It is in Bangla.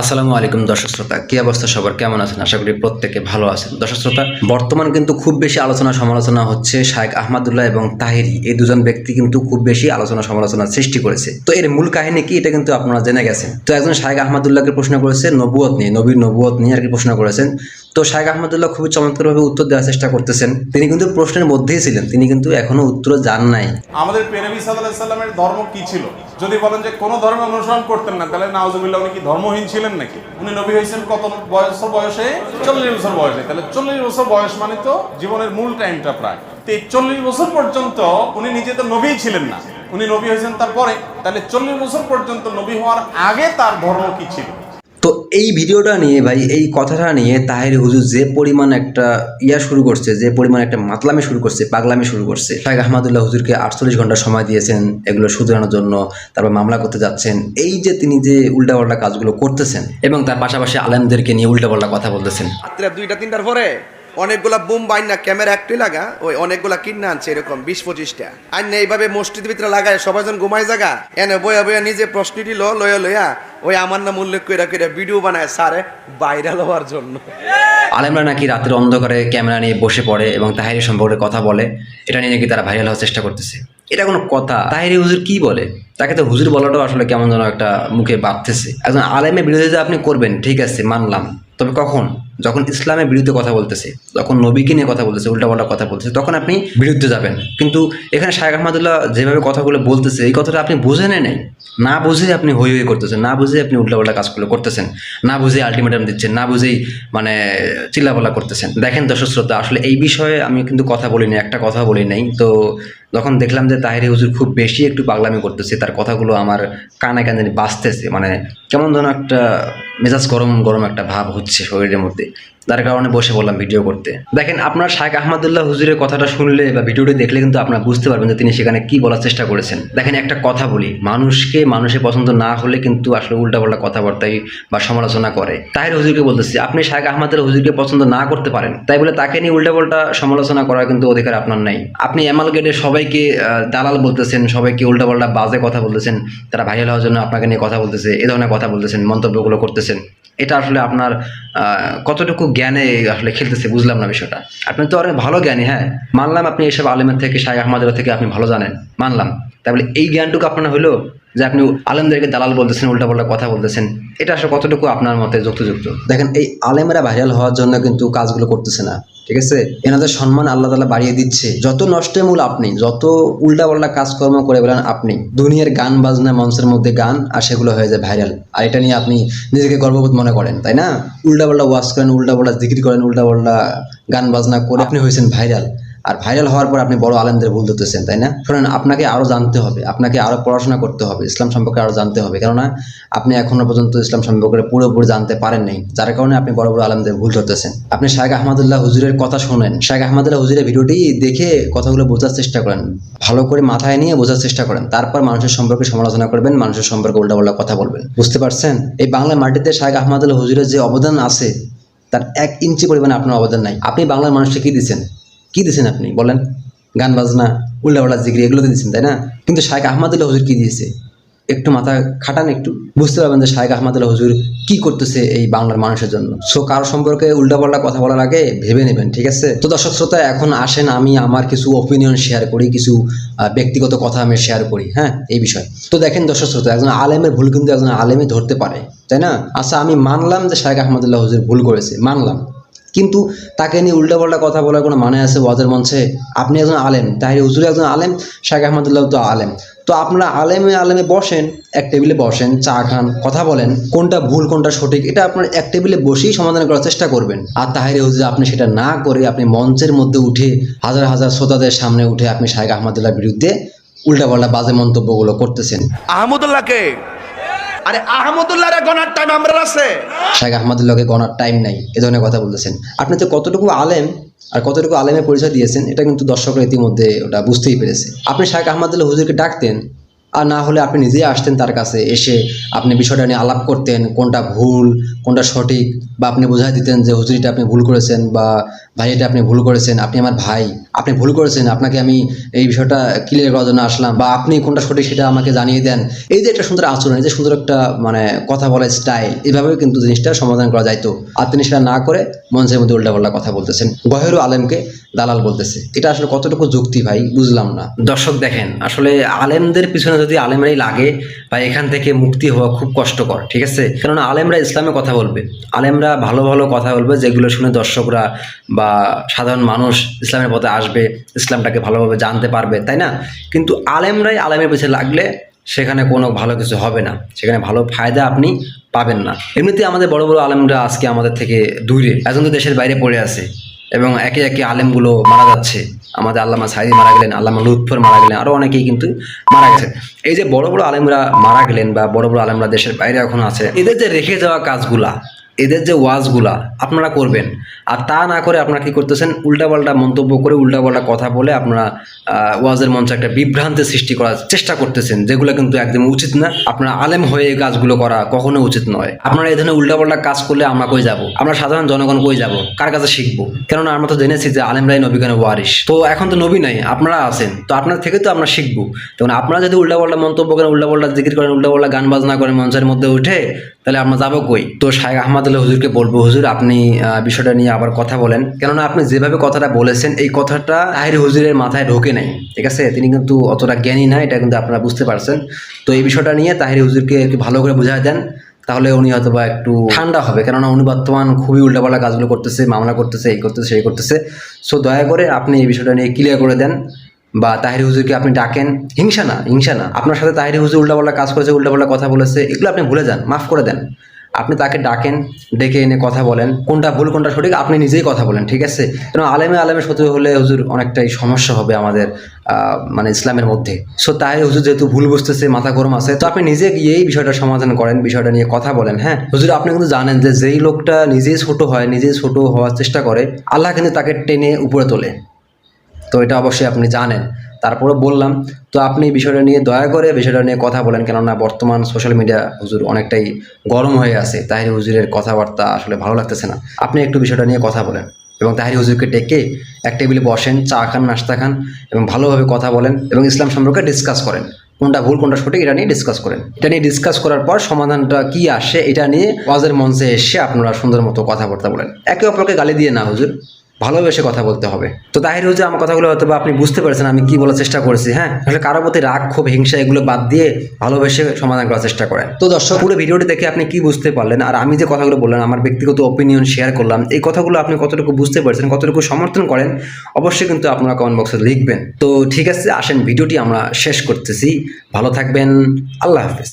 আসসালামু আলাইকুম দর্শক শ্রোতা, কি অবস্থা সবার? কেমন আছেন? আশা করি প্রত্যেকে ভালো আছেন। দর্শক শ্রোতা, বর্তমান কিন্তু খুব বেশি আলোচনা সমালোচনা হচ্ছে শায়েখ আহমদুল্লাহ এবং তাহিরি। এই দুজন ব্যক্তি কিন্তু খুব বেশি আলোচনা সমালোচনা সৃষ্টি করেছে। তো এর মূল কাহিনী কি এটা কিন্তু আপনারা জেনে গেছেন। তো একজন শায়েখ আহমদুল্লাহকে প্রশ্ন করেছে নবুয়ত নিয়ে, নবীর নবুয়ত নিয়ে আর কি প্রশ্ন করেছেন। তো শায়েখ আহমদুল্লাহ খুবই চমৎকারভাবে উত্তর দেওয়ার চেষ্টা করতেছেন। তিনি কিন্তু প্রশ্নের মধ্যেই ছিলেন, তিনি কিন্তু এখনও উত্তর জান নাই। আমাদের পেনবী সাল্লাহ সাল্লামের ধর্ম কি ছিল? যদি বলেন যে কোনো ধর্ম অনুসরণ করতেন না, তাহলে নাওজুবিল্লাহ উনি কি ধর্মহীন ছিলেন নাকি? উনি নবী হয়েছেন কত বছর বয়সে? চল্লিশ বছর বয়সে। তাহলে চল্লিশ বছর বয়স মানে তো জীবনের মূল টাইমটা প্রায়। তো এই চল্লিশ বছর পর্যন্ত উনি নিজে তো নবীই ছিলেন না। উনি নবী হয়েছেন তারপরে। তাহলে চল্লিশ বছর পর্যন্ত নবী হওয়ার আগে তার ধর্ম কি ছিল? তো এই ভিডিওটা নিয়ে ভাই, এই কথাটা নিয়ে তাহের হুজুর যে পরিমাণ একটা ইয়া শুরু করছে, যে পরিমাণ একটা মাতলামি শুরু করছে, পাগলামি শুরু করছে। শাহ আহমদুল্লাহ হুজুরকে আটচল্লিশ ঘণ্টা সময় দিয়েছেন এগুলো শুধরানোর জন্য, তারপর মামলা করতে যাচ্ছেন। এই যে তিনি যে উল্টাপাল্টা কাজগুলো করতেছেন এবং তার পাশাপাশি আলেমদেরকে নিয়ে উল্টাপাল্টা কথা বলতেছেন। দুইটা, তিনটার পরে অনেকগুলা বুম বাইন না, ক্যামেরা একটি লাগা, ওই অনেকগুলা কিনে আনছে এরকম, বিশ পঁচিশটা। আর না এইভাবে মসজিদ ভিতরে লাগায়, সবাই যখন ঘুমায় জায়গা এনে বইয়া বইয়া নিজে প্রশ্নটি লো লয়া লইয়া ওই আমার নাম উল্লেখ করে করে ভিডিও বানায় সারে ভাইরাল হওয়ার জন্য। আলেমরা নাকি রাতের অন্ধকারে ক্যামেরা নিয়ে বসে পড়ে এবং তাহেরি সম্পর্কে কথা বলে, এটা নিয়ে নাকি তারা ভাইরাল হওয়ার চেষ্টা করতেছে। এটা কোনো কথা? তাহেরি হুজুর কি বলে? তাকে তো হুজুর বলাটাও আসলে কেমন যেন একটা মুখে বাঁধতেছে। একজন আলেমের বিরোধিতা আপনি করবেন, ঠিক আছে, মানলাম। তবে কখন? যখন ইসলামের বিরুদ্ধে কথা বলতেছে, যখন নবীকে নিয়ে কথা বলতেছে, উল্টাপাল্টা কথা বলতেছে, তখন আপনি বিরুদ্ধে যাবেন। কিন্তু এখানে শাহেখ আহমদুল্লাহ যেভাবে কথাগুলো বলতেছে, এই কথাটা আপনি বুঝে নেন না বুঝে আপনি হই হই করতেছেন, না বুঝে আপনি উল্টাপাল্টা কাজগুলো করতেছেন, না বুঝে আলটিমেটাম দিচ্ছেন, না বুঝেই মানে চিল্লাপাল্লা করতেছেন। দেখেন দর্শক শ্রোতা, আসলে এই বিষয়ে আমি কিন্তু কথা বলিনি, একটা কথা বলি নাই। তো যখন দেখলাম যে তাহিরি হুজুর খুব বেশি একটু পাগলামি করতেছে, তার কথাগুলো আমার কানে কানে বাঁচতেছে মানে কেমন যেন একটা মেজাজ গরম গরম একটা ভাব হচ্ছে শরীরের মধ্যে। যার কারণে বসে বললাম ভিডিও করতে। দেখেন, আপনার শাহেখ আহমদুল্লাহ হুজুরের কথাটা শুনলে বা ভিডিওটি দেখলে কিন্তু আপনারা বুঝতে পারবেন যে তিনি সেখানে কি বলার চেষ্টা করেছেন। দেখেন, একটা কথা বলি, মানুষকে, মানুষের পছন্দ না হলে কিন্তু আসলে উল্টাপাল্টা কথাবার্তাই বা সমালোচনা করে। তাহির হুজুরকে বলতেছি, আপনি শাহেখ আহমদুল্লাহ হুজুরকে পছন্দ না করতে পারেন? তাই বলে তাকে নিয়ে উল্টাপাল্টা সমালোচনা করার কিন্তু অধিকার আপনার নাই। আপনি এমাল গেটে সবাইকে দালাল বলতেছেন, সবাইকে উল্টাপাল্টা বাজে কথা বলতেছেন, তারা ভাইরাল হওয়ার জন্য আপনাকে নিয়ে কথা বলতেছে, এ ধরনের কথা বলতেছেন, মন্তব্যগুলো করতেছেন। এটা আসলে আপনার কতটুকু জ্ঞানে আসলে খেলতেছে বুঝলাম না বিষয়টা। আপনি তো অনেক ভালো জ্ঞানী হ্যাঁ? মানলাম আপনি এসব আলেমের থেকে শাহ আহমদের থেকে আপনি ভালো জানেন, মানলাম। তাহলে এই জ্ঞানটুকু আপনার হলো যে আপনি আলেমদেরকে দালাল বলতেছেন উল্টাপাল্টা কথা বলতেছেন এটা আসলে কতটুকু আপনার মতে যুক্তিযুক্ত? দেখেন এই আলেমেরা ভাইরাল হওয়ার জন্য কিন্তু কাজগুলো করতেছে না ঠিক আছে? এনাদের সম্মান আল্লাহ তালা বাড়িয়ে দিচ্ছে। যত নষ্টের মূল আপনি যত উল্টাপাল্টা কাজকর্ম করে বেড়ান আপনি দুনিয়ার গান বাজনা মঞ্চের মধ্যে গান আর সেগুলো হয়ে যায় ভাইরাল। আর এটা নিয়ে আপনি নিজেকে গর্ববোধ মনে করেন তাই না? উল্টাপাল্টা ওয়াশ করেন উল্টাপাল্টা জিকির করেন উল্টাপাল্টা গান বাজনা করে আপনি হয়েছেন ভাইরাল। আর ভাইরাল হওয়ার পর আপনি বড় আলেমদের ভুল ধরতেছেন, তাই না? শোনেন, আপনাকে আরও জানতে হবে, আপনাকে আরও পড়াশোনা করতে হবে, ইসলাম সম্পর্কে আরও জানতে হবে, কেননা আপনি এখনও পর্যন্ত ইসলাম সম্পর্কে পুরোপুরি জানতে পারেন নাই, যার কারণে আপনি বড় বড় আলেমদের ভুল ধরতেছেন। আপনি শাহেখ আহমদুল্লাহ হুজুরের কথা শোনেন শাহেখ আহমদুল্লাহ হুজুরের ভিডিওটি দেখে কথাগুলো বোঝার চেষ্টা করেন, ভালো করে মাথায় নিয়ে বোঝার চেষ্টা করেন, তারপর মানুষের সম্পর্কে সমালোচনা করবেন, মানুষের সম্পর্কে উল্টাপাল্টা কথা বলবেন। বুঝতে পারছেন? এই বাংলা মাটিতে শাহেখ আহমদুল্লাহ হুজুরের যে অবদান আছে, তার এক ইঞ্চি পরিমাণে আপনার অবদান নাই। আপনি বাংলার মানুষকে কি দিচ্ছেন? কি দিচ্ছেন আপনি? বলেন। গান, বাজনা, উল্টাপাল্টা জিগরি এগুলো তো দিচ্ছেন তাই না? কিন্তু শাহেখ আহমদুল্লাহ হুজুর কি দিয়েছে? একটু মাথা খাটান একটু। বুঝতে পারবেন যে শাহেখ আহমদুল্লাহ হুজুর কি করতেছে এই বাংলার মানুষের জন্য। সো কারও সম্পর্কে উল্টাপাল্টা কথা বলার আগে ভেবে নেবেন, ঠিক আছে? তো দর্শক শ্রোতা, এখন আসেন আমি আমার কিছু অপিনিয়ন শেয়ার করি, কিছু ব্যক্তিগত কথা আমি শেয়ার করি হ্যাঁ? এই বিষয়। তো দেখেন দর্শক শ্রোতা, একজন আলেমের ভুল কিন্তু একজন আলেমই ধরতে পারে, তাই না? আচ্ছা আমি মানলাম যে শাহেখ আহমদুল্লাহ হুজুর ভুল করেছে, মানলাম। কিন্তু তাকে নিয়ে উল্টাপাল্টা কথা বলার কোনো মানে আছে ওয়াজের মঞ্চে? আপনি একজন আলেম তাই হুজুর একজন আলেম শাহেখ আহমদুল্লাহ তো আলেম। তো আপনারা আলেমে আলেমে বসেন, এক টেবিলে বসেন, চা খান, কথা বলেন, কোনটা ভুল, কোনটা সঠিক, এটা আপনার এক টেবিলে বসেই সমাধান করার চেষ্টা করবেন। আর তাহিরে হুজুর, আপনি সেটা না করে আপনি মঞ্চের মধ্যে উঠে, হাজার হাজার শ্রোতাদের সামনে উঠে আপনি শাহেখ আহমদুল্লাহর বিরুদ্ধে উল্টাপাল্টা বাজে মন্তব্যগুলো করতেছেন। আহমদুল্লাহকে আরে আহমদুল্লাহর গনার টাইম আমরা আছে। শেখ আহমদুল্লাহকে গণার টাইম নাই, এ ধরনের কথা বলতেছেন। আপনি তো কতটুকু আলেম আর কতটুকু আলেমের পরিচয় দিয়েছেন, এটা কিন্তু দর্শকরা ইতিমধ্যে ওটা বুঝতেই পেরেছে। আপনি শাহ আহমদুল্লাহ হুজুরকে ডাকতেন আর না হলে আপনি নিজেই আসতেন তার কাছে, এসে আপনি বিষয়টা নিয়ে আলাপ করতেন, কোনটা ভুল, কোনটা সঠিক, বা আপনি বোঝাই দিতেন যে, হুজুরিটা আপনি ভুল করেছেন বা ভাই আপনি ভুল করেছেন, আপনি আমার ভাই, আপনি ভুল করেছেন, আপনাকে আমি এই বিষয়টা ক্লিয়ার করার জন্য আসলাম, বা আপনি কোনটা সঠিক সেটা আমাকে জানিয়ে দেন। এই যে একটা সুন্দর আচরণ, এই যে সুন্দর একটা মানে কথা বলার স্টাইল এভাবেও কিন্তু জিনিসটা সমাধান করা যাইতো। আর তিনি সেটা না করে মঞ্চের মধ্যে উল্টাপাল্টা কথা বলতেছেন। গহেরু আলেমকে দালাল বলতেছে। এটা আসলে কতটুকু যুক্তি ভাই? বুঝলাম না। দর্শক দেখেন, আসলে আলেমদের পিছনে যদি আলেমরাই লাগে বা এখান থেকে মুক্তি হওয়া খুব কষ্টকর, ঠিক আছে? কেননা আলেমরা ইসলামে কথা বলবে। আলেমরা ভালো ভালো কথা বলবে যেগুলো শুনে দর্শকরা বা সাধারণ মানুষ ইসলামের পথে আসবে, ইসলামটাকে ভালোভাবে জানতে পারবে, তাই না? কিন্তু আলেমরাই আলেমের পিছনে লাগলে সেখানে কোনো ভালো কিছু হবে না। সেখানে ভালো ফায়দা আপনি পাবেন না। এমনিতে আমাদের বড় বড় আলেমরা আজকে আমাদের থেকে দূরে এখন তো দেশের বাইরে পড়ে আছে। এবং একে একে আলেমগুলো মারা যাচ্ছে। আমাদের আল্লামা সাইদি মারা গেলেন, আল্লামা লুৎফর মারা গেলেন আরও অনেকেই কিন্তু মারা গেছে। এই যে বড় বড় আলেমরা মারা গেলেন বা বড় বড় আলেমরা দেশের বাইরে এখন আছে, এদের যে রেখে যাওয়া কাজগুলা এদের যে ওয়াজগুলা আপনারা করবেন, আর তা না করে আপনারা কি করতেছেন, উল্টাপাল্টা মন্তব্য করে উল্টাপাল্টা কথা বলে আপনারা ওয়াজের মঞ্চে একটা বিভ্রান্তি সৃষ্টি করার চেষ্টা করতেছেন, যেগুলো কিন্তু একদম উচিত না। আপনারা আলেম হয়ে এই কাজগুলো করা কখনো উচিত নয়। আপনারা এই ধরনের উল্টাপাল্টা কাজ করলে আমরা কই যাব? আমরা সাধারণ জনগণ কই যাব? কার কাছে শিখব? কেননা আমরা তো জেনেছি যে আলেমরাই নবীগানের ওয়ারিস তো এখন তো নবী নাই, আপনারা আছেন, তো আপনার থেকে তো আমরা শিখব। তখন আপনারা যদি উল্টাপাল্টা মন্তব্য করেন, উল্টাপাল্টা জিকির করেন, উল্টাপাল্টা গান বাজনা করেন মঞ্চের মধ্যে উঠে তাহলে আমরা যাব কই? তো শাহেখ আহমদুল্লাহ হুজুরকে বলব, হুজুর, আপনি বিষয়টা নিয়ে আবার কথা বলেন। কেননা আপনি যেভাবে কথাটা বলেছেন, এই কথাটা তাহির হুজুরের মাথায় ঢোকে নাই, ঠিক আছে? তিনি কিন্তু অতটা জ্ঞানী না, এটা কিন্তু আপনারা বুঝতে পারছেন। তো এই বিষয়টা নিয়ে তাহির হুজুরকে একটু ভালো করে বুঝায় দেন, তাহলে উনি হয়তো বা একটু ঠান্ডা হবে। কেননা উনি বর্তমান খুবই উল্টাপাল্টা কাজগুলো করতেছে, মামলা করতেছে, এই করতেছে, সেই করতেছে। সো দয়া করে আপনি এই বিষয়টা নিয়ে ক্লিয়ার করে দেন। বা তাহিরি হুজুরকে আপনি ডাকেন, হিংসা না হিংসা না। আপনার সাথে তাহিরি হুজুর উল্টাপাল্টা কাজ করেছে, উল্টাপাল্টা কথা বলেছে, এগুলো আপনি ভুলে যান, মাফ করে দেন। আপনি তাকে ডাকেন, ডেকে এনে কথা বলেন, কোনটা ভুল, কোনটা সঠিক, আপনি নিজেই কথা বলেন, ঠিক আছে? কারণ আলেমে আলেমে সত্য হলে হুজুর অনেকটাই সমস্যা হবে আমাদের মানে ইসলামের মধ্যে। সো তাই হুজুর যেহেতু ভুল বুঝতেছে, মাথা গরম আছে, তো আপনি নিজে গিয়েই বিষয়টা সমাধান করেন, বিষয়টা নিয়ে কথা বলেন হ্যাঁ? হুজুর, আপনি কিন্তু জানেন যে যেই লোকটা নিজেই ছোট হয়, নিজেই ছোট হওয়ার চেষ্টা করে, আল্লাহ কিন্তু তাকে টেনে উপরে তোলে। তো এটা অবশ্যই আপনি জানেন। তারপরে বললাম, তো আপনি বিষয়টা নিয়ে দয়া করে বিষয়টা নিয়ে কথা বলেন, কেননা বর্তমান সোশ্যাল মিডিয়া হুজুর অনেকটাই গরম হয়ে আছে। তাহির হুজুরের কথাবার্তা আসলে ভালো লাগতেছে না। আপনি একটু বিষয়টা নিয়ে কথা বলেন এবং তাহির হুজুরকে ডেকে এক টেবিলে বসেন, চা খান, নাস্তা খান এবং ভালোভাবে কথা বলেন এবং ইসলাম সম্পর্কে ডিসকাস করেন। কোনটা ভুল, কোনটা সঠিক এটা নিয়ে ডিসকাস করেন। এটা নিয়ে ডিসকাস করার পর সমাধানটা কি আসে এটা নিয়ে ওয়াজের মঞ্চে এসে আপনারা সুন্দর মতো কথাবার্তা বলেন। একে অপরকে গালি দিয়ে না হুজুর। ভালোবেসে কথা বলতে হবে। তো তাহির হুজুর, আমার কথাগুলো হয়তো বা আপনি বুঝতে পারছেন, আমি কি বলার চেষ্টা করেছি হ্যাঁ? আসলে কারও প্রতি রাগ, ক্ষোভ, হিংসা, এগুলো বাদ দিয়ে ভালোবেসে সমাধান করার চেষ্টা করেন। তো দর্শক, পুরো ভিডিওটি দেখে আপনি কি বুঝতে পারলেন? আর আমি যে কথাগুলো বললাম, আমার ব্যক্তিগত অপিনিয়ন শেয়ার করলাম, এই কথাগুলো আপনি কতটুকু বুঝতে পারছেন, কতটুকু সমর্থন করেন, অবশ্যই কিন্তু আপনারা কমেন্ট বক্সে লিখবেন। তো ঠিক আছে, আসেন, ভিডিওটি আমরা শেষ করতেছি। ভালো থাকবেন, আল্লাহ হাফেজ।